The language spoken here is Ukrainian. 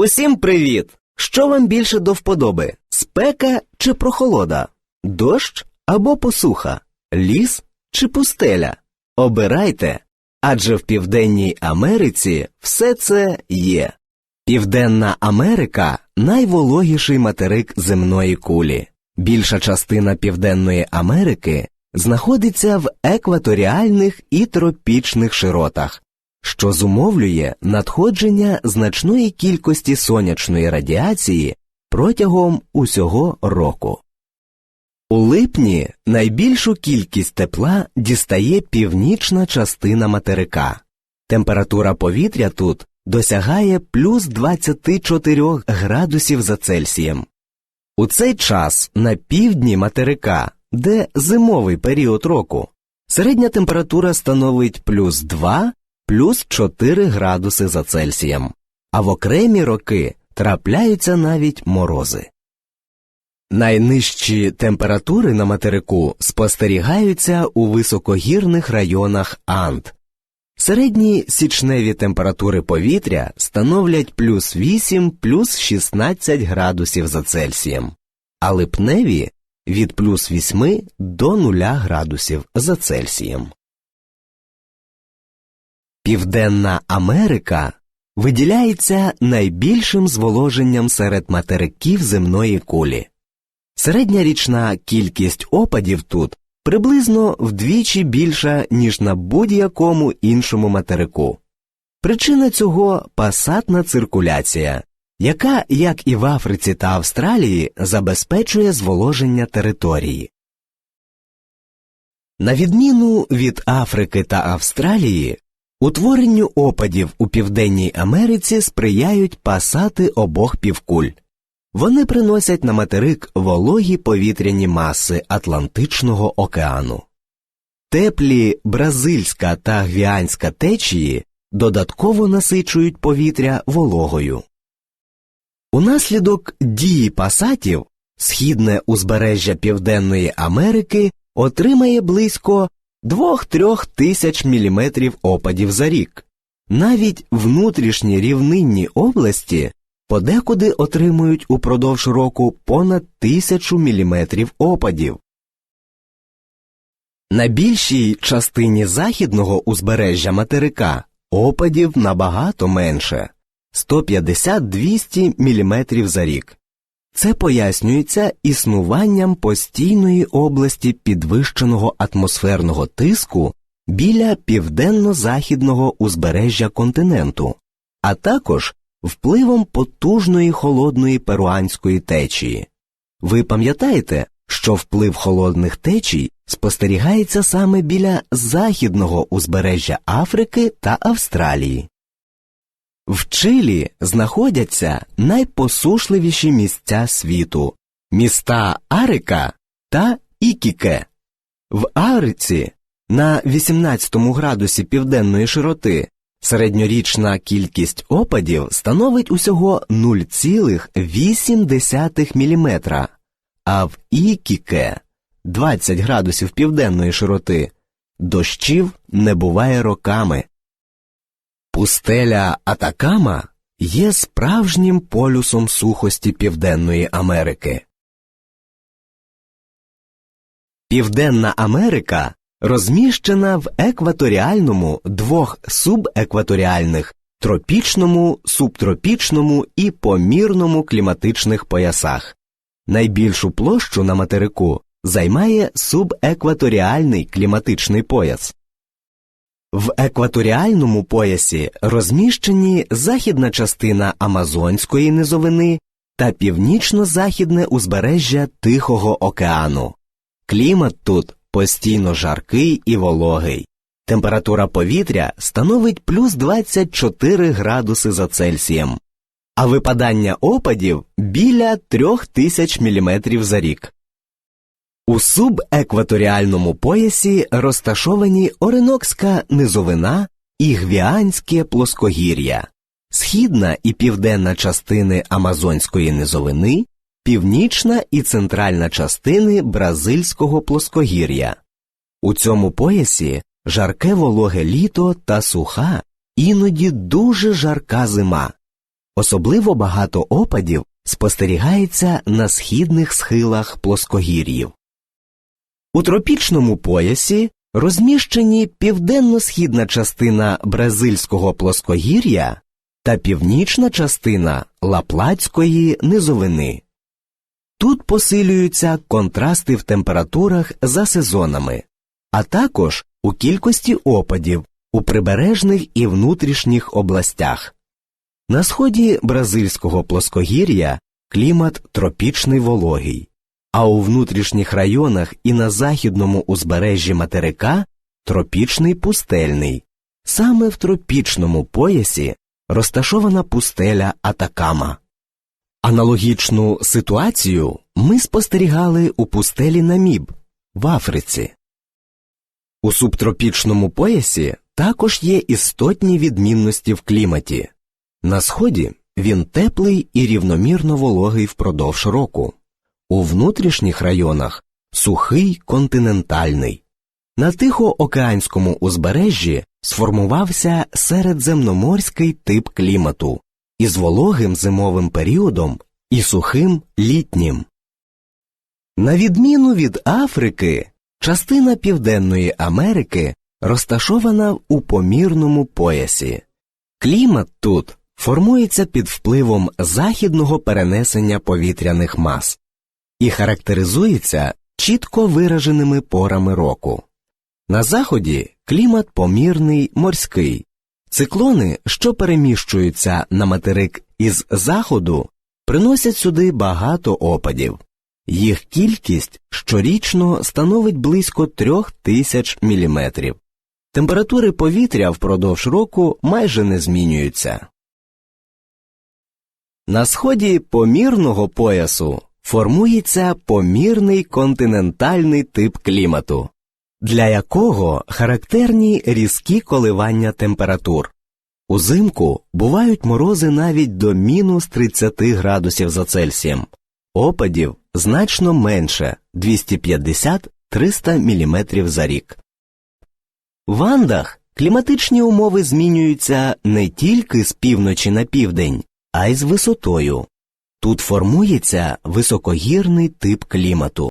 Усім привіт! Що вам більше до вподоби? Спека чи прохолода? Дощ або посуха? Ліс чи пустеля? Обирайте. Адже в Південній Америці все це є. Південна Америка найвологіший материк земної кулі. Більша частина Південної Америки знаходиться в екваторіальних і тропічних широтах, що зумовлює надходження значної кількості сонячної радіації протягом усього року. У липні найбільшу кількість тепла дістає північна частина материка. Температура повітря тут досягає плюс 24 градусів за Цельсієм. У цей час на півдні материка, де зимовий період року, середня температура становить плюс 2 плюс 4 градуси за Цельсієм, а в окремі роки трапляються навіть морози. Найнижчі температури на материку спостерігаються у високогірних районах Анд. Середні січневі температури повітря становлять плюс 8 плюс 16 градусів за Цельсієм, а липневі від плюс 8 до 0 градусів за Цельсієм. Південна Америка виділяється найбільшим зволоженням серед материків земної кулі. Середня річна кількість опадів тут приблизно вдвічі більша, ніж на будь-якому іншому материку. Причина цього пасатна циркуляція, яка, як і в Африці та Австралії, забезпечує зволоження території. На відміну від Африки та Австралії, утворенню опадів у Південній Америці сприяють пасати обох півкуль. Вони приносять на материк вологі повітряні маси Атлантичного океану. Теплі бразильська та гвіанська течії додатково насичують повітря вологою. Унаслідок дії пасатів східне узбережжя Південної Америки отримає близько 2-3 тисяч міліметрів опадів за рік. Навіть внутрішні рівнинні області подекуди отримують упродовж року понад тисячу міліметрів опадів. На більшій частині західного узбережжя материка опадів набагато менше 150-200 мм за рік. Це пояснюється існуванням постійної області підвищеного атмосферного тиску біля південно-західного узбережжя континенту, а також впливом потужної холодної перуанської течії. Ви пам'ятаєте, що вплив холодних течій спостерігається саме біля західного узбережжя Африки та Австралії. В Чилі знаходяться найпосушливіші місця світу міста Арика та Ікіке. В Ариці на 18 градусі південної широти середньорічна кількість опадів становить усього 0,8 мм, а в Ікіке 20 градусів південної широти дощів не буває роками. Пустеля Атакама є справжнім полюсом сухості Південної Америки. Південна Америка розміщена в екваторіальному двох субекваторіальних тропічному, субтропічному і помірному кліматичних поясах. Найбільшу площу на материку займає субекваторіальний кліматичний пояс. В екваторіальному поясі розміщені західна частина Амазонської низовини та північно-західне узбережжя Тихого океану. Клімат тут постійно жаркий і вологий. Температура повітря становить плюс 24 градуси за Цельсієм, а випадання опадів біля 3000 мм за рік. У субекваторіальному поясі розташовані Оренокська низовина і Гвіанське плоскогір'я, східна і південна частини Амазонської низовини, північна і центральна частини Бразильського плоскогір'я. У цьому поясі жарке вологе літо та суха, іноді дуже жарка зима. Особливо багато опадів спостерігається на східних схилах плоскогір'їв. У тропічному поясі розміщені південно-східна частина бразильського плоскогір'я та північна частина Лаплатської низовини. Тут посилюються контрасти в температурах за сезонами, а також у кількості опадів у прибережних і внутрішніх областях. На сході бразильського плоскогір'я клімат тропічний вологий, а у внутрішніх районах і на західному узбережжі материка тропічний пустельний. Саме в тропічному поясі розташована пустеля Атакама. Аналогічну ситуацію ми спостерігали у пустелі Наміб в Африці. У субтропічному поясі також є істотні відмінності в кліматі. На сході він теплий і рівномірно вологий впродовж року, у внутрішніх районах сухий континентальний. На Тихоокеанському узбережжі сформувався середземноморський тип клімату із вологим зимовим періодом і сухим літнім. На відміну від Африки, частина Південної Америки розташована у помірному поясі. Клімат тут формується під впливом західного перенесення повітряних мас і характеризується чітко вираженими порами року. На заході клімат помірний морський. Циклони, що переміщуються на материк із заходу, приносять сюди багато опадів. Їх кількість щорічно становить близько трьох тисяч міліметрів. Температури повітря впродовж року майже не змінюються. На сході помірного поясу формується помірний континентальний тип клімату, для якого характерні різкі коливання температур. Узимку бувають морози навіть до мінус 30 градусів за Цельсієм, опадів значно менше 250-300 мм за рік. В Андах кліматичні умови змінюються не тільки з півночі на південь, а й з висотою. Тут формується високогірний тип клімату.